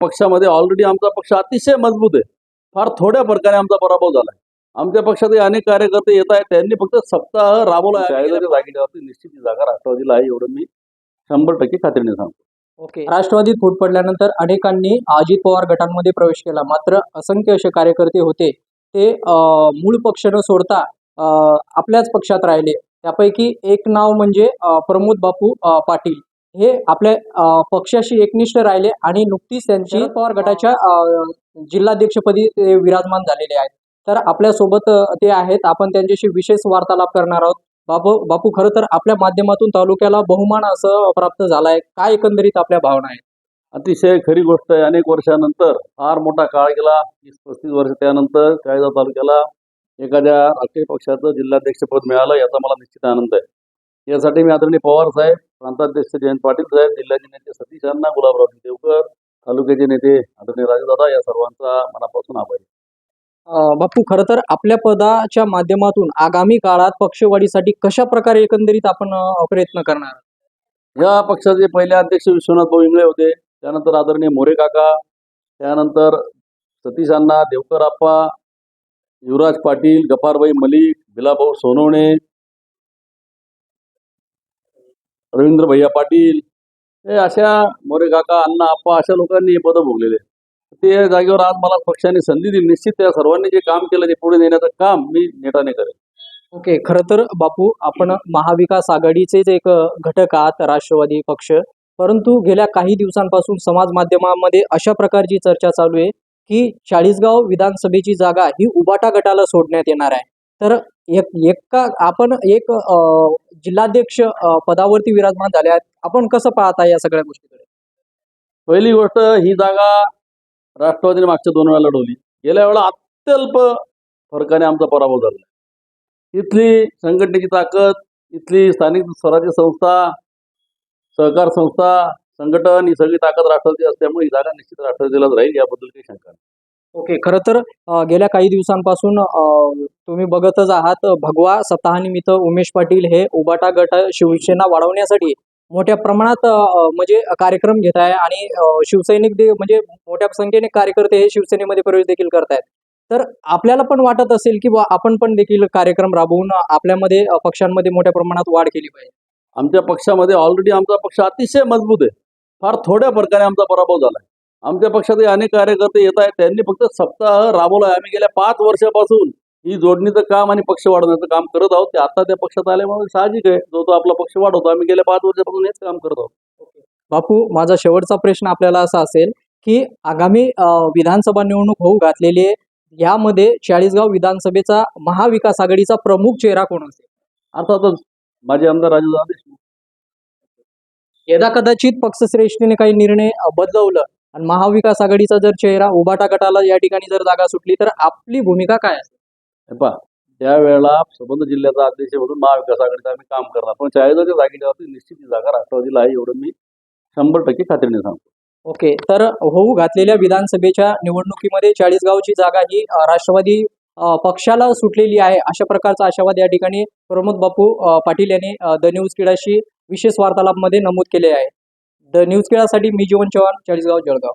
पक्षामध्ये ऑलरेडी आमचा पक्ष अतिशय मजबूत आहे. फार थोड्या फरकाने आमचा पराभव झाला आहे आमच्या पक्षातही अनेक कार्यकर्ते येत आहेत त्यांनी फक्त सप्ताह राबवला जागेवरती निश्चित जागा राष्ट्रवादीला आहे एवढं मी शंभर टक्के खात्रीने सांगतो. ओके. राष्ट्रवादीत फूट पडल्यानंतर अनेकांनी अजित पवार गटांमध्ये प्रवेश केला. मात्र असंख्य असे कार्यकर्ते होते ते मूळ पक्ष न सोडता आपल्याच पक्षात राहिले. त्यापैकी एक नाव म्हणजे प्रमोद बापू पाटील. हे आपल्या पक्षाशी एकनिष्ठ राहिले आणि नुकतीच त्यांची पवार गटाच्या जिल्हाध्यक्षपदी ते विराजमान झालेले आहेत. तर आपल्यासोबत ते आहेत. आपण त्यांच्याशी विशेष वार्तालाप करणार आहोत. बापू बापू खरं तर आपल्या माध्यमातून तालुक्याला बहुमान असं प्राप्त झालाय. काय एकंदरीत आपल्या भावना आहेत? अतिशय खरी गोष्ट आहे. अनेक वर्षानंतर फार मोठा काळ गेला. तीस पस्तीस वर्ष त्यानंतर चाळीसगाव तालुक्याला एखाद्या राष्ट्रीय पक्षाचं जिल्हाध्यक्षपद मिळालं याचा मला निश्चित आनंद आहे. यासाठी मी आदरणीय पवार साहेब प्रांताध्यक्ष जयंत पाटील साहेब जिल्ह्याचे नेते सतीश अण्णा गुलाबराव देवकर तालुक्याचे नेते आदरणीय राजदादा या सर्वांचा मनापासून आभार बापू खरं तर आपल्या पदाच्या माध्यमातून आगामी काळात पक्षवाढीसाठी कशा प्रकारे एकंदरीत आपण प्रयत्न करणार? या पक्षाचे पहिले अध्यक्ष विश्वनाथ भाऊ इंगळे होते त्यानंतर आदरणीय मोरे काका त्यानंतर सतीश अण्णा देवकर आप्पा युवराज पाटील गफारबाई मलिक बिलाभाऊ सोनवणे रवींद्र भैया पाटील हे अशा मोरे काका अण्णा आप्पा अशा लोकांनी हे पदं भोगलेले ते जागेवर आज मला पक्षाने संधी दिली. निश्चित त्या सर्वांनी जे काम केलं ते पुढे नेण्याचं काम मी नेटाने करेन. ओके खरं तर बापू आपण महाविकास आघाडीचेच एक घटक आहात राष्ट्रवादी पक्ष परंतु गेल्या काही दिवसांपासून समाज माध्यमामध्ये अशा प्रकारची चर्चा चालू आहे की चाळीसगाव विधानसभेची जागा ही उबाटा गटाला सोडण्यात येणार आहे. तर एक एका आपण एक अं, जिल्हाध्यक्ष पदावरती विराजमान झाले आहेत. आपण कसं पाहता या सगळ्या गोष्टीकडे? पहिली गोष्ट ही जागा राष्ट्रवादीने मागच्या दोन वेळा लढवली. गेल्या वेळा अत्यल्प फरकाने आमचा पराभव झाला. इथली संघटनेची ताकद इथली स्थानिक स्वराज्य संस्था सहकार संस्था संघटन ही सगळी ताकद राष्ट्रवादी असल्यामुळे ही जागा निश्चित राष्ट्रवादीलाच राहील याबद्दल काही शंका नाही. ओके खरं तर गेल्या काही दिवसांपासून तुम्ही बघतच आहात भगवा सप्ताहानिमित्त उमेश पाटील हे उबाटा गट शिवसेना वाढवण्यासाठी मोठ्या प्रमाणात म्हणजे कार्यक्रम घेत आहे आणि शिवसैनिक म्हणजे मोठ्या संख्येने कार्यकर्ते हे शिवसेनेमध्ये प्रवेश देखील करतायत तर आपल्याला पण वाटत असेल की आपण पण देखील कार्यक्रम राबवून आपल्यामध्ये पक्षांमध्ये मोठ्या प्रमाणात वाढ केली पाहिजे. आमच्या पक्षामध्ये ऑलरेडी आमचा पक्ष अतिशय मजबूत आहे. फार थोड्या फरकाने आमचा पराभव झाला आमच्या पक्षातही अनेक कार्यकर्ते येत आहेत त्यांनी फक्त सप्ताह राबवला आहे आम्ही गेल्या पाच वर्षापासून ही जोडणीचं काम आणि पक्ष वाढवण्याचं काम करत आहोत. ते आता त्या पक्षात आल्यामुळे साहजिक आहे. जो तो आपला पक्ष वाढवतो. आम्ही गेल्या पाच वर्षापासून हेच काम करत आहोत. बापू माझा शेवटचा प्रश्न आपल्याला असा असेल की आगामी विधानसभा निवडणूक होऊ घातलेली आहे. यामध्ये चाळीसगाव विधानसभेचा महाविकास आघाडीचा प्रमुख चेहरा कोण असेल? अर्थातच माझे आमदार राजू देशमुख. यदा कदाचित पक्षश्रेष्ठीने काही निर्णय बदलवलं आणि महाविकास आघाडीचा जर चेहरा उबाटा गटाला या ठिकाणी जर जागा सुटली तर आपली भूमिका काय असेल? पहा त्यावेळेला संबंध जिल्ह्याचा अध्यक्ष म्हणून महाविकास आघाडीचं आम्ही काम करणार. पण चाळीसच्या जागेवरती निश्चित ही जागा राष्ट्रवादीला आहे एवढं मी शंभर टक्के खात्रीने सांगतो. ओके तर होऊ घातलेल्या विधानसभेच्या निवडणुकीमध्ये चाळीसगावची जागा ही राष्ट्रवादी पक्षाला सुटलेली आहे अशा प्रकारचा आशावाद या ठिकाणी प्रमोद बापू पाटील यांनी द न्यूज क्रीडाशी विशेष वार्तालापमध्ये नमूद केले आहे. द न्यूज खेळासाठी मी जीवन चव्हाण चाळीसगाव जळगाव.